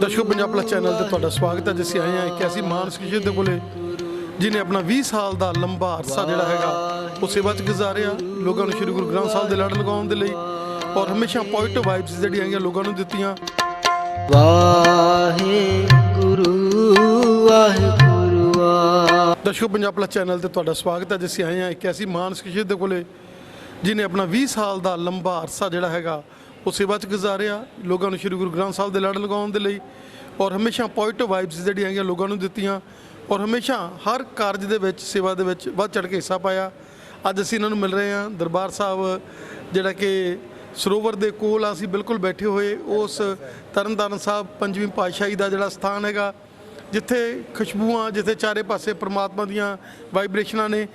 ਦਰਸ਼ਕੋ Punjab plus channel ਤੇ ਤੁਹਾਡਾ ਸਵਾਗਤ ਹੈ ਜਿਸ ਆਏ ਹਾਂ ਇੱਕ ਐਸੀ ਮਾਨਸ ਕਿਸੇ ਦੇ ਕੋਲੇ ਜਿਨੇ ਆਪਣਾ 20 ਸਾਲ ਦਾ ਲੰਬਾ ਅਰਸਾ ਜਿਹੜਾ ਹੈਗਾ ਉਹ ਸੇਵਾ ਚ ਗੁਜ਼ਾਰਿਆ। ਲੋਕਾਂ ਨੂੰ ਸ੍ਰੀ ਗੁਰੂ ਗ੍ਰੰਥ ਸਾਹਿਬ ਦੇ ਲੜ ਲਗਾਉਣ ਦੇ ਲਈ ਔਰ ਹਮੇਸ਼ਾ ਪੋਜ਼ਿਟਿਵ ਵਾਈਬਸ ਜਿਹੜੀਆਂ ਹੈਗੀਆਂ ਲੋਕਾਂ ਨੂੰ ਦਿੱਤੀਆਂ। ਵਾਹਿਗੁਰੂ ਵਾਹਿਗੁਰੂ ਦਰਸ਼ਕੋ ਪੰਜਾਬ ਪਲਸ ਚੈਨਲ ਤੇ ਤੁਹਾਡਾ ਸਵਾਗਤ ਹੈ ਜਿਸ ਆਏ ਹਾਂ ਇੱਕ ਐਸੀ ਮਾਨਸ ਕਿਸੇ ਦੇ ਕੋਲੇ ਜਿਨੇ ਆਪਣਾ 20 ਸਾਲ ਦਾ ਲੰਬਾ ਅਰਸਾ ਜਿਹੜਾ ਹੈਗਾ ਉਹ ਸੇਵਾ ਚ ਗੁਜ਼ਾਰਿਆ ਲੋਕਾਂ ਨੂੰ ਸ੍ਰੀ ਗੁਰੂ ਗ੍ਰੰਥ ਸਾਹਿਬ ਦੇ ਲੜ ਲਗਾਉਣ ਦੇ ਲਈ ਔਰ ਹਮੇਸ਼ਾ ਪੋਜ਼ਿਟਿਵ ਵਾਈਬਸ ਜਿਹੜੀਆਂ ਹੈਗੀਆਂ ਲੋਕਾਂ ਨੂੰ ਦਿੱਤੀਆਂ ਔਰ ਹਮੇਸ਼ਾ ਹਰ ਕਾਰਜ ਦੇ ਵਿੱਚ ਸੇਵਾ ਦੇ ਵਿੱਚ ਵੱਧ ਚੜ ਕੇ ਹਿੱਸਾ ਪਾਇਆ। ਅੱਜ ਅਸੀਂ ਇਹਨਾਂ ਨੂੰ ਮਿਲ ਰਹੇ ਹਾਂ ਦਰਬਾਰ ਸਾਹਿਬ ਜਿਹੜਾ ਕਿ ਸਰੋਵਰ ਦੇ ਕੋਲ ਆ, ਅਸੀਂ ਬਿਲਕੁਲ ਬੈਠੇ ਹੋਏ ਉਸ ਤਰਨਤਾਰਨ ਸਾਹਿਬ ਪੰਜਵੀਂ ਪਾਤਸ਼ਾਹੀ ਦਾ ਜਿਹੜਾ ਸਥਾਨ ਹੈਗਾ ਜਿੱਥੇ ਖੁਸ਼ਬੂਆਂ ਜਿੱਥੇ ਚਾਰੇ ਪਾਸੇ ਪ੍ਰਮਾਤਮਾ ਦੀਆਂ ਵਾਈਬ੍ਰੇਸ਼ਨਾਂ ਨੇ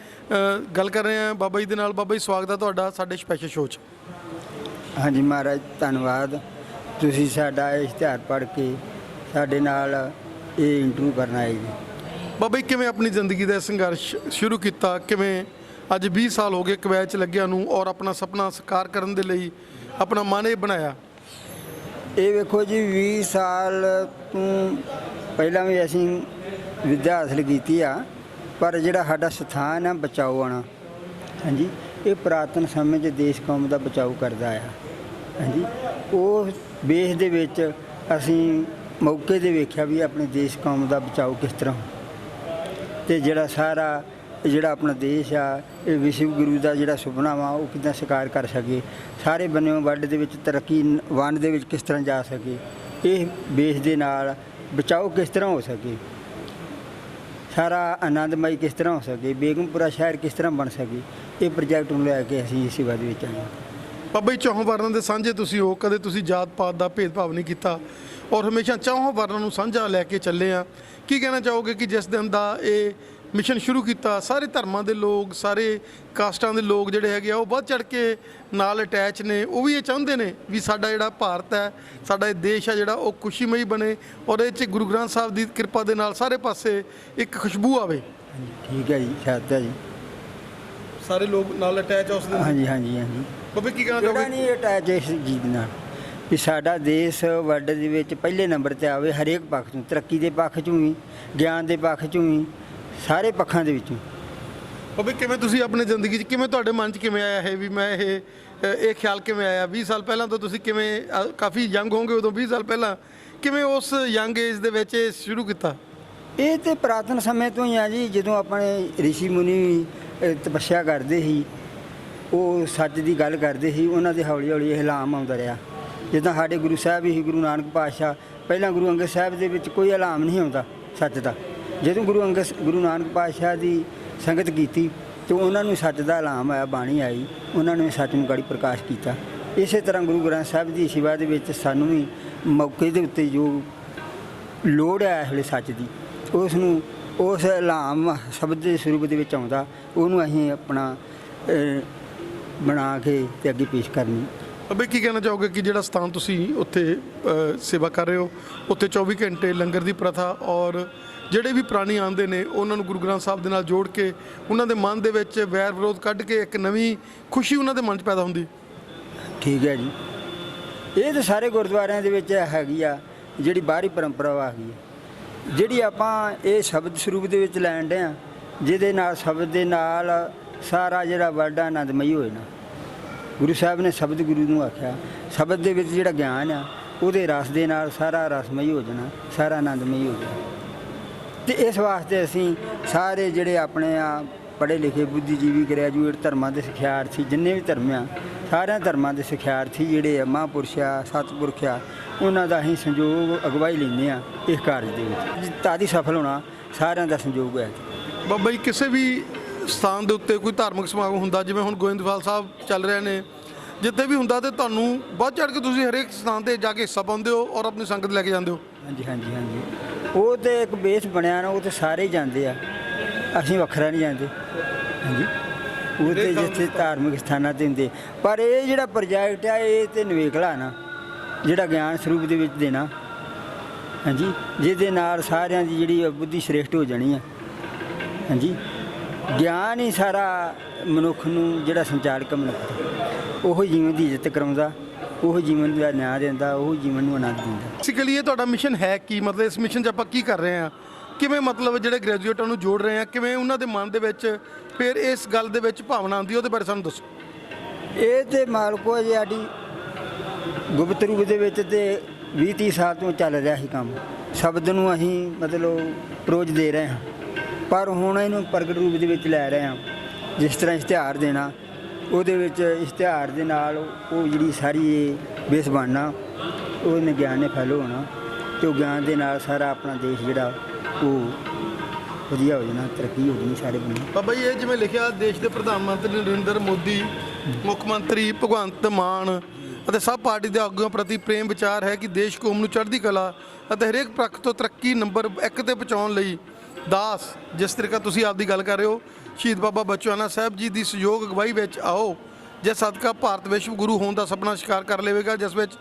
ਗੱਲ ਕਰ ਰਹੇ ਹਾਂ। ਬਾਬਾ ਜੀ ਦੇ ਨਾਲ ਬਾਬਾ ਜੀ ਸਵਾਗਤ ਹੈ ਤੁਹਾਡਾ ਸਾਡੇ ਸਪੈਸ਼ਲ ਸ਼ੋਅ 'ਚ। ਹਾਂਜੀ ਮਹਾਰਾਜ ਧੰਨਵਾਦ। ਤੁਸੀਂ ਸਾਡਾ ਇਸ਼ਤਿਹਾਰ ਪੜ੍ਹ ਕੇ ਸਾਡੇ ਨਾਲ ਇਹ ਇੰਟਰਵਿਊ ਕਰਨ ਆਏ ਜੀ। ਬਾਬਾ ਜੀ ਕਿਵੇਂ ਆਪਣੀ ਜ਼ਿੰਦਗੀ ਦਾ ਸੰਘਰਸ਼ ਸ਼ੁਰੂ ਕੀਤਾ? ਕਿਵੇਂ ਅੱਜ 20 ਸਾਲ ਹੋ ਗਏ ਕਵੈਚ 'ਚ ਲੱਗਿਆ ਨੂੰ ਔਰ ਆਪਣਾ ਸੁਪਨਾ ਸਾਕਾਰ ਕਰਨ ਦੇ ਲਈ ਆਪਣਾ ਮਨ ਇਹ ਬਣਾਇਆ? ਇਹ ਵੇਖੋ ਜੀ 20 ਸਾਲ ਤੋਂ ਪਹਿਲਾਂ ਵੀ ਅਸੀਂ ਵਿਦਿਆ ਹਾਸਲ ਕੀਤੀ ਆ, ਪਰ ਜਿਹੜਾ ਸਾਡਾ ਸਥਾਨ ਆ, ਬਚਾਓ ਆਣਾ ਹਾਂਜੀ, ਇਹ ਪੁਰਾਤਨ ਸਮੇਂ 'ਚ ਦੇਸ਼ ਕੌਮ ਦਾ ਬਚਾਓ ਕਰਦਾ ਆ। ਹਾਂਜੀ, ਉਹ ਬੇਸ ਦੇ ਵਿੱਚ ਅਸੀਂ ਮੌਕੇ ਤੇ ਵੇਖਿਆ ਵੀ ਆਪਣੇ ਦੇਸ਼ ਕੌਮ ਦਾ ਬਚਾਓ ਕਿਸ ਤਰ੍ਹਾਂ। ਤੇ ਜਿਹੜਾ ਸਾਰਾ, ਜਿਹੜਾ ਆਪਣਾ ਦੇਸ਼ ਆ, ਇਹ ਵਿਸ਼ਵ ਗੁਰੂ ਦਾ ਜਿਹੜਾ ਸੁਪਨਾ ਵਾ, ਉਹ ਕਿੱਦਾਂ ਸਾਕਾਰ ਕਰ ਸਕੇ। ਸਾਰੇ ਬੰਨਿਓ ਵਰਲਡ ਦੇ ਵਿੱਚ, ਤਰੱਕੀ ਵੰਡ ਦੇ ਵਿੱਚ ਕਿਸ ਤਰ੍ਹਾਂ ਜਾ ਸਕੇ। ਇਹ ਬੇਸ ਦੇ ਨਾਲ ਬਚਾਓ ਕਿਸ ਤਰ੍ਹਾਂ ਹੋ ਸਕੇ ਸਾਰਾ ਆਨੰਦਮਈ ਕਿਸ ਤਰ੍ਹਾਂ ਹੋ ਸਕੇ ਬੇਗਮਪੁਰਾ ਸ਼ਹਿਰ ਕਿਸ ਤਰ੍ਹਾਂ ਬਣ ਸਕੇ ਇਹ ਪ੍ਰੋਜੈਕਟ ਨੂੰ ਲੈ ਕੇ ਅਸੀਂ ਇਸ ਸੇਵਾ ਵਿੱਚ ਆਏ ਹਾਂ ਬਾਬਾ ਜੀ ਚੌਹਾਂ ਵਰਨਾਂ ਦੇ ਸਾਂਝੇ ਤੁਸੀਂ ਹੋ ਕਦੇ ਤੁਸੀਂ ਜਾਤ ਪਾਤ ਦਾ ਭੇਦਭਾਵ ਨਹੀਂ ਕੀਤਾ ਔਰ ਹਮੇਸ਼ਾ ਚੌਹਾਂ ਵਰਨਾਂ ਨੂੰ ਸਾਂਝਾ ਲੈ ਕੇ ਚੱਲੇ ਆ ਕੀ ਕਹਿਣਾ ਚਾਹੋਗੇ ਕਿ ਜਿਸ ਦਿਨ ਦਾ ਇਹ ਮਿਸ਼ਨ ਸ਼ੁਰੂ ਕੀਤਾ ਸਾਰੇ ਧਰਮਾਂ ਦੇ ਲੋਕ ਸਾਰੇ ਕਾਸਟਾਂ ਦੇ ਲੋਕ ਜਿਹੜੇ ਹੈਗੇ ਆ ਉਹ ਵੱਧ ਚੜ ਕੇ ਨਾਲ ਅਟੈਚ ਨੇ। ਉਹ ਵੀ ਇਹ ਚਾਹੁੰਦੇ ਨੇ ਵੀ ਸਾਡਾ ਜਿਹੜਾ ਭਾਰਤ ਹੈ ਸਾਡਾ ਇਹ ਦੇਸ਼ ਹੈ ਜਿਹੜਾ ਉਹ ਖੁਸ਼ੀਮਈ ਬਣੇ ਔਰ ਇਹ 'ਚ ਗੁਰੂ ਗ੍ਰੰਥ ਸਾਹਿਬ ਦੀ ਕਿਰਪਾ ਦੇ ਨਾਲ ਸਾਰੇ ਪਾਸੇ ਇੱਕ ਖੁਸ਼ਬੂ ਆਵੇ। ਠੀਕ ਹੈ ਜੀ ਸ਼ਾਇਦ ਹੈ ਜੀ। ਸਾਰੇ ਲੋਕ ਨਾਲ ਅਟੈਚ ਉਸ ਦਿਨ ਹਾਂਜੀ ਹਾਂਜੀ ਹਾਂਜੀ। ਬਾਬੇ ਕੀ ਕਹਿਣਾ ਚਾਹੋਗੇ? ਨਹੀਂ ਅਟੈਚ ਇਸ ਚੀਜ਼ ਨਾਲ ਵੀ ਸਾਡਾ ਦੇਸ਼ ਵਰਲਡ ਦੇ ਵਿੱਚ ਪਹਿਲੇ ਨੰਬਰ ਤੇ ਆਵੇ ਹਰੇਕ ਪੱਖ ਤੋਂ ਤਰੱਕੀ ਦੇ ਪੱਖ ਚੋਂ ਵੀ ਗਿਆਨ ਦੇ ਪੱਖ ਚੋਂ ਵੀ ਸਾਰੇ ਪੱਖਾਂ ਦੇ ਵਿੱਚੋਂ। ਬਾਬੇ ਕਿਵੇਂ ਤੁਸੀਂ ਆਪਣੀ ਜ਼ਿੰਦਗੀ 'ਚ ਕਿਵੇਂ ਤੁਹਾਡੇ ਮਨ 'ਚ ਕਿਵੇਂ ਆਇਆ ਹੈ ਵੀ ਮੈਂ ਇਹ ਇਹ ਖਿਆਲ ਕਿਵੇਂ ਆਇਆ? 20 ਸਾਲ ਪਹਿਲਾਂ ਤਾਂ ਤੁਸੀਂ ਕਿਵੇਂ ਅ, ਕਾਫੀ ਯੰਗ ਹੋਵੋਗੇ ਉਦੋਂ 20 ਸਾਲ ਪਹਿਲਾਂ। ਕਿਵੇਂ ਉਸ ਯੰਗ ਏਜ ਦੇ ਵਿੱਚ ਇਹ ਸ਼ੁਰੂ ਕੀਤਾ? ਇਹ ਤੇ ਪ੍ਰਾਤਨ ਸਮੇਂ ਤੋਂ ਹੀ ਆ ਜੀ ਜਦੋਂ ਆਪਣੇ ઋષਿ ਮੁਨੀ ਤਪੱਸਿਆ ਕਰਦੇ ਸੀ। ਉਹ ਸੱਚ ਦੀ ਗੱਲ ਕਰਦੇ ਸੀ ਉਹਨਾਂ ਦੇ ਹੌਲੀ ਹੌਲੀ ਇਹ ਹਲਾਮ ਆਉਂਦਾ ਰਿਹਾ। ਜਿੱਦਾਂ ਸਾਡੇ ਗੁਰੂ ਸਾਹਿਬ ਹੀ ਗੁਰੂ ਨਾਨਕ ਪਾਤਸ਼ਾਹ ਪਹਿਲਾਂ ਗੁਰੂ ਅੰਗਦ ਸਾਹਿਬ ਦੇ ਵਿੱਚ ਕੋਈ ਹਲਾਮ ਨਹੀਂ ਆਉਂਦਾ ਸੱਚ ਦਾ। ਜਦੋਂ ਗੁਰੂ ਅੰਗਦ ਗੁਰੂ ਨਾਨਕ ਪਾਤਸ਼ਾਹ ਦੀ ਸੰਗਤ ਕੀਤੀ, ਤੇ ਉਹਨਾਂ ਨੂੰ ਸੱਚ ਦਾ ਹਲਾਮ ਆਇਆ ਬਾਣੀ ਆਈ, ਉਹਨਾਂ ਨੇ ਸੱਚ ਨੂੰ ਗਾੜੀ ਪ੍ਰਕਾਸ਼ ਕੀਤਾ। ਇਸੇ ਤਰ੍ਹਾਂ ਗੁਰੂ ਗ੍ਰੰਥ ਸਾਹਿਬ ਦੀ ਸਿਵਾ ਦੇ ਵਿੱਚ ਸਾਨੂੰ ਵੀ ਮੌਕੇ ਦੇ ਉੱਤੇ ਜੋ ਲੋੜ ਹੈ ਇਸ ਵੇਲੇ ਸੱਚ ਦੀ ਉਸ ਨੂੰ ਉਸ ਇਲਾਮ ਸ਼ਬਦ ਦੇ ਸਰੂਪ ਦੇ ਵਿੱਚ ਆਉਂਦਾ, ਉਹਨੂੰ ਅਸੀਂ ਆਪਣਾ ਬਣਾ ਕੇ ਤੇ ਅੱਗੇ ਪੇਸ਼ ਕਰਨੀ। ਬਾਬੇ ਕੀ ਕਹਿਣਾ ਚਾਹੋਗੇ ਕਿ ਜਿਹੜਾ ਸਥਾਨ ਤੁਸੀਂ ਉੱਥੇ ਸੇਵਾ ਕਰ ਰਹੇ ਹੋ, ਉੱਥੇ 24 ਘੰਟੇ ਲੰਗਰ ਦੀ ਪ੍ਰਥਾ ਔਰ ਜਿਹੜੇ ਵੀ ਪ੍ਰਾਣੀ ਆਉਂਦੇ ਨੇ, ਉਹਨਾਂ ਨੂੰ ਗੁਰੂ ਗ੍ਰੰਥ ਸਾਹਿਬ ਦੇ ਨਾਲ ਜੋੜ ਕੇ, ਉਹਨਾਂ ਦੇ ਮਨ ਦੇ ਵਿੱਚ ਵੈਰ ਵਿਰੋਧ ਕੱਢ ਕੇ ਇੱਕ ਨਵੀਂ ਖੁਸ਼ੀ ਉਹਨਾਂ ਦੇ ਮਨ 'ਚ ਪੈਦਾ ਹੁੰਦੀ? ਠੀਕ ਹੈ ਜੀ। ਇਹ ਤਾਂ ਸਾਰੇ ਗੁਰਦੁਆਰਿਆਂ ਦੇ ਵਿੱਚ ਹੈਗੀ ਆ, ਜਿਹੜੀ ਬਾਹਰੀ ਪਰੰਪਰਾ ਆ। ਗਈ ਜਿਹੜੀ ਆਪਾਂ ਇਹ ਸ਼ਬਦ ਸਰੂਪ ਦੇ ਵਿੱਚ ਲੈਣ ਦੇ ਆ, ਜਿਹਦੇ ਨਾਲ, ਸ਼ਬਦ ਦੇ ਨਾਲ ਸਾਰਾ ਜਿਹੜਾ ਵਰਡ ਆਨੰਦਮਈ ਹੋਏ ਨਾ ਗੁਰੂ ਸਾਹਿਬ ਨੇ ਸ਼ਬਦ ਗੁਰੂ ਨੂੰ ਆਖਿਆ। ਸ਼ਬਦ ਦੇ ਵਿੱਚ ਜਿਹੜਾ ਗਿਆਨ ਆ, ਉਹਦੇ ਰਸ ਦੇ ਨਾਲ ਸਾਰਾ ਰਸਮਈ ਹੋ ਜਾਣਾ, ਸਾਰਾ ਆਨੰਦਮਈ ਹੋ ਜਾਣਾ। ਤੇ ਇਸ ਵਾਸਤੇ ਅਸੀਂ ਸਾਰੇ ਜਿਹੜੇ ਆਪਣੇ ਆ ਪੜ੍ਹੇ ਲਿਖੇ ਬੁੱਧੀਜੀਵੀ, ਗ੍ਰੈਜੂਏਟ ਧਰਮਾਂ ਦੇ ਸਿਖਿਆਰਥੀ, ਜਿੰਨੇ ਵੀ ਧਰਮ ਆ, ਸਾਰਿਆਂ ਧਰਮਾਂ ਦੇ ਸਿਖਿਆਰਥੀ ਜਿਹੜੇ ਆ, ਮਹਾਂਪੁਰਸ਼ ਆ, ਸਤਿਪੁਰਖ ਆ, ਉਹਨਾਂ ਦਾ ਅਸੀਂ ਸੰਯੋਗ ਅਗਵਾਈ ਲੈਂਦੇ ਆ ਇਸ ਕਾਰਜ ਦੇ ਵਿੱਚ। ਤਾਂ ਦੀ ਸਫਲ ਹੋਣਾ ਸਾਰਿਆਂ ਦਾ ਸੰਯੋਗ ਹੈ। ਬਾਬਾ ਜੀ, ਕਿਸੇ ਵੀ ਸਥਾਨ ਦੇ ਉੱਤੇ ਕੋਈ ਧਾਰਮਿਕ ਸਮਾਗਮ ਹੁੰਦਾ ਜਿਵੇਂ ਹੁਣ ਗੋਇੰਦਵਾਲ ਸਾਹਿਬ ਚੱਲ ਰਹੇ ਨੇ ਜਿੱਥੇ ਵੀ ਹੁੰਦਾ ਤੇ ਤੁਹਾਨੂੰ ਵੱਧ ਚੜ ਕੇ ਤੁਸੀਂ ਹਰੇਕ ਸਥਾਨ ਤੇ ਜਾ ਕੇ ਹਿੱਸਾ ਪਾਉਂਦੇ ਹੋ ਔਰ ਆਪਣੀ ਸੰਗਤ ਲੈ ਕੇ ਜਾਂਦੇ ਹੋ? ਹਾਂਜੀ ਹਾਂਜੀ ਹਾਂਜੀ। ਉਹ ਤੇ ਇੱਕ ਬੇਸ ਬਣਿਆ ਨਾ ਉਹ ਤੇ ਸਾਰੇ ਹੀ ਜਾਂਦੇ ਆ। ਅਸੀਂ ਵੱਖਰਾ ਨਹੀਂ ਜਾਂਦੇ। ਹਾਂਜੀ। ਉਹ ਤੇ ਜਿੱਥੇ ਧਾਰਮਿਕ ਸਥਾਨਾਂ ਤੇ ਹੁੰਦੇ। ਪਰ ਇਹ ਜਿਹੜਾ ਪ੍ਰੋਜੈਕਟ ਆ ਇਹ ਤੇ ਨਿਵੇਕਲਾ ਨਾ। ਜਿਹੜਾ ਗਿਆਨ ਸਰੂਪ ਦੇ ਵਿੱਚ ਦੇਣਾ। ਹਾਂਜੀ। ਜਿਹਦੇ ਨਾਲ ਸਾਰਿਆਂ ਦੀ ਜਿਹੜੀ ਬੁੱਧੀ ਸ਼੍ਰੇਸ਼ਟ ਹੋ ਜਾਣੀ ਆ। ਹਾਂਜੀ। ਗਿਆਨ ਹੀ ਸਾਰਾ ਮਨੁੱਖ ਨੂੰ ਜਿਹੜਾ ਸੰਚਾਲਕ ਮਨੁੱਖ ਉਹ ਜੀਵਨ ਦੀ ਇੱਜ਼ਤ ਕਰਾਉਂਦਾ ਉਹ ਜੀਵਨ ਦਾ ਨਿਆਂ ਦਿੰਦਾ ਉਹ ਜੀਵਨ ਨੂੰ ਆਨੰਦ ਦਿੰਦਾ। ਬੇਸਿਕਲੀ ਇਹ ਤੁਹਾਡਾ ਮਿਸ਼ਨ ਹੈ ਕੀ? ਮਤਲਬ ਇਸ ਮਿਸ਼ਨ 'ਚ ਆਪਾਂ ਕੀ ਕਰ ਰਹੇ ਹਾਂ? ਕਿਵੇਂ ਮਤਲਬ ਜਿਹੜੇ ਗ੍ਰੈਜੂਏਟਾਂ ਨੂੰ ਜੋੜ ਰਹੇ ਹਾਂ? ਕਿਵੇਂ ਉਹਨਾਂ ਦੇ ਮਨ ਦੇ ਵਿੱਚ ਫਿਰ ਇਸ ਗੱਲ ਦੇ ਵਿੱਚ ਭਾਵਨਾ ਆਉਂਦੀ ਉਹਦੇ ਬਾਰੇ ਸਾਨੂੰ ਦੱਸੋ। ਇਹ ਤੇ ਮਾਲਕੋ ਜੀ ਸਾਡੀ ਗੁਪਤ ਰੂਪ ਦੇ ਵਿੱਚ ਤੇ 20 30 ਸਾਲ ਤੋਂ ਚੱਲ ਰਿਹਾ ਸੀ ਕੰਮ। ਸ਼ਬਦ ਨੂੰ ਅਸੀਂ ਮਤਲਬ ਰੋਜ਼ ਦੇ ਰਹੇ ਹਾਂ। ਪਰ ਹੁਣ ਇਹਨੂੰ ਪ੍ਰਗਟ ਰੂਪ ਦੇ ਵਿੱਚ ਲੈ ਰਹੇ ਹਾਂ। ਜਿਸ ਤਰ੍ਹਾਂ ਇਸ਼ਤਿਹਾਰ ਦੇਣਾ, ਉਹਦੇ ਵਿੱਚ ਇਸ਼ਤਿਹਾਰ ਦੇ ਨਾਲ ਉਹ ਜਿਹੜੀ ਸਾਰੀ ਇਹ ਬੇਸ ਬਣਨਾ ਉਹਨੇ ਗਿਆਨ ਨੇ ਫੈਲੋ ਹੋਣਾ ਤੇ ਉਹ ਗਿਆਨ ਦੇ ਨਾਲ ਸਾਰਾ ਆਪਣਾ ਦੇਸ਼ ਜਿਹੜਾ, ਉਹ ਵਧੀਆ ਹੋ ਜਾਣਾ, ਤਰੱਕੀ ਹੋ ਜਾਣੀ ਸਾਰੇ ਬੰਨੇ ਬਾਬਾ ਜੀ, ਇਹ ਜਿਵੇਂ ਲਿਖਿਆ, ਦੇਸ਼ ਦੇ ਪ੍ਰਧਾਨ ਮੰਤਰੀ ਨਰਿੰਦਰ ਮੋਦੀ, ਮੁੱਖ ਮੰਤਰੀ ਭਗਵੰਤ ਮਾਨ ਅਤੇ ਸਭ ਪਾਰਟੀ ਦੇ ਆਗੂਆਂ ਪ੍ਰਤੀ ਪ੍ਰੇਮ ਵਿਚਾਰ ਹੈ ਕਿ ਦੇਸ਼ ਕੌਮ ਨੂੰ ਚੜ੍ਹਦੀ ਕਲਾ ਅਤੇ ਹਰੇਕ ਪੱਖ ਤੋਂ ਤਰੱਕੀ ਨੰਬਰ 1 ਤੇ ਪਹੁੰਚਾਉਣ ਲਈ ਦਾਸ, ਜਿਸ ਤਰੀਕਾ ਤੁਸੀਂ ਆਪਦੀ ਗੱਲ ਕਰ ਰਹੇ ਹੋ, ਸ਼ਹੀਦ ਬਾਬਾ ਬਚਵਾਨਾ ਸਾਹਿਬ ਜੀ ਦੀ ਸਹਿਯੋਗ ਅਗਵਾਈ ਵਿੱਚ ਆਓ, ਜੇ ਸਦਕਾ ਭਾਰਤ ਵਿਸ਼ਵ ਗੁਰੂ ਹੋਣ ਦਾ ਸੁਪਨਾ ਸ਼ਿਕਾਰ ਕਰ ਲਵੇਗਾ, ਜਿਸ ਵਿੱਚ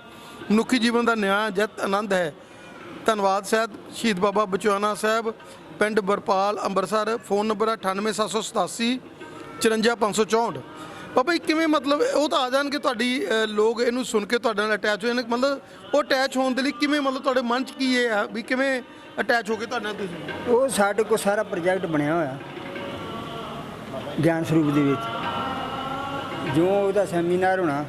ਮਨੁੱਖੀ ਜੀਵਨ ਦਾ ਨਿਆਂ, ਜਤ ਆਨੰਦ ਹੈ। ਧੰਨਵਾਦ ਸਾਹਿਬ ਸ਼ਹੀਦ ਬਾਬਾ ਬਚਵਾਨਾ ਸਾਹਿਬ, ਪਿੰਡ ਬਰਪਾਲ ਅੰਮ੍ਰਿਤਸਰ ਫੋਨ ਨੰਬਰ 98787 54564 ਬਾਬਾ ਜੀ ਕਿਵੇਂ ਮਤਲਬ ਉਹ ਤਾਂ ਆ ਜਾਣਗੇ ਤੁਹਾਡੀ ਅ, ਲੋਕ ਇਹਨੂੰ ਸੁਣ ਕੇ ਤੁਹਾਡੇ ਨਾਲ ਅਟੈਚ ਹੋ ਜਾਣ ਮਤਲਬ ਉਹ ਅਟੈਚ ਹੋਣ ਦੇ ਲਈ ਕਿਵੇਂ ਮਤਲਬ ਤੁਹਾਡੇ ਮਨ 'ਚ ਕੀ ਇਹ ਆ ਵੀ ਕਿਵੇਂ ਅਟੈਚ ਹੋ ਕੇ ਤੁਹਾਡੇ ਨਾਲ ਤੁਸੀਂ? ਉਹ ਸਾਡੇ ਕੋਲ ਸਾਰਾ ਪ੍ਰੋਜੈਕਟ ਬਣਿਆ ਹੋਇਆ। ਗਿਆਨ ਸਰੂਪ ਦੇ ਵਿੱਚ। ਜੋ ਉਹਦਾ ਸੈਮੀਨਾਰ ਹੋਣਾ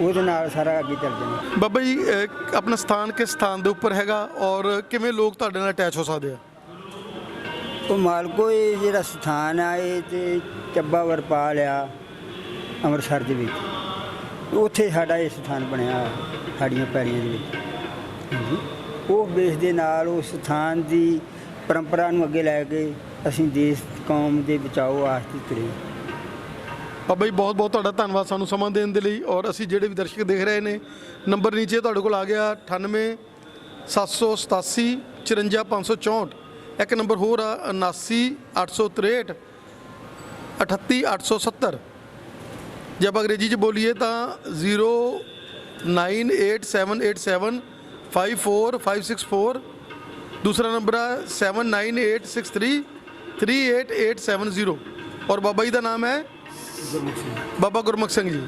ਉਹਦੇ ਨਾਲ ਸਾਰਾ ਅੱਗੇ ਚੱਲ ਜਾਣਾ। ਬਾਬਾ ਜੀ ਅ, ਆਪਣਾ ਸਥਾਨ ਕਿਸ ਸਥਾਨ ਦੇ ਉੱਪਰ ਹੈਗਾ ਔਰ ਕਿਵੇਂ ਲੋਕ ਤੁਹਾਡੇ ਨਾਲ ਅਟੈਚ ਹੋ ਸਕਦੇ ਆ? ਉਹ ਮਾਲਕੋ ਇਹ ਜਿਹੜਾ ਸਥਾਨ ਆ ਇਹ ਤੇ ਚੱਬਾ ਵਰਪਾਲ ਆ। ਅੰਮ੍ਰਿਤਸਰ ਦੇ ਵਿੱਚ। ਉੱਥੇ ਸਾਡਾ ਇਹ ਸਥਾਨ ਬਣਿਆ ਸਾਡੀਆਂ ਪੈੜੀਆਂ ਦੇ ਵਿੱਚ। ਹਾਂਜੀ। ਉਹ ਬੇਸ ਦੇ ਨਾਲ ਉਸ ਸਥਾਨ ਦੀ ਪਰੰਪਰਾ ਨੂੰ ਅੱਗੇ ਲੈ ਕੇ ਅਸੀਂ ਦੇਸ਼, ਕੌਮ ਦੇ ਬਚਾਓ ਵਾਸਤੇ ਤੁਰੇ। ਬਾਬਾ ਜੀ ਬਹੁਤ ਬਹੁਤ ਤੁਹਾਡਾ ਧੰਨਵਾਦ ਸਾਨੂੰ ਸਮਾਂ ਦੇਣ ਦੇ ਲਈ। ਔਰ ਅਸੀਂ ਜਿਹੜੇ ਵੀ ਦਰਸ਼ਕ ਦੇਖ ਰਹੇ ਨੇ, ਨੰਬਰ ਨੀਚੇ ਤੁਹਾਡੇ ਕੋਲ ਆ ਗਿਆ 98 787 54564 ਇੱਕ ਨੰਬਰ ਹੋਰ ਆ 79 863 38870 ਜੇ ਆਪਾਂ ਅੰਗਰੇਜ਼ੀ ਚ ਬੋਲੀਏ ਤਾਂ 098787545564 ਦੂਸਰਾ ਨੰਬਰ ਹੈ 798633 38870 ਔਰ ਬਾਬਾ ਜੀ ਦਾ ਨਾਮ ਹੈ ਬਾਬਾ ਗੁਰਮੁਖ ਸਿੰਘ ਜੀ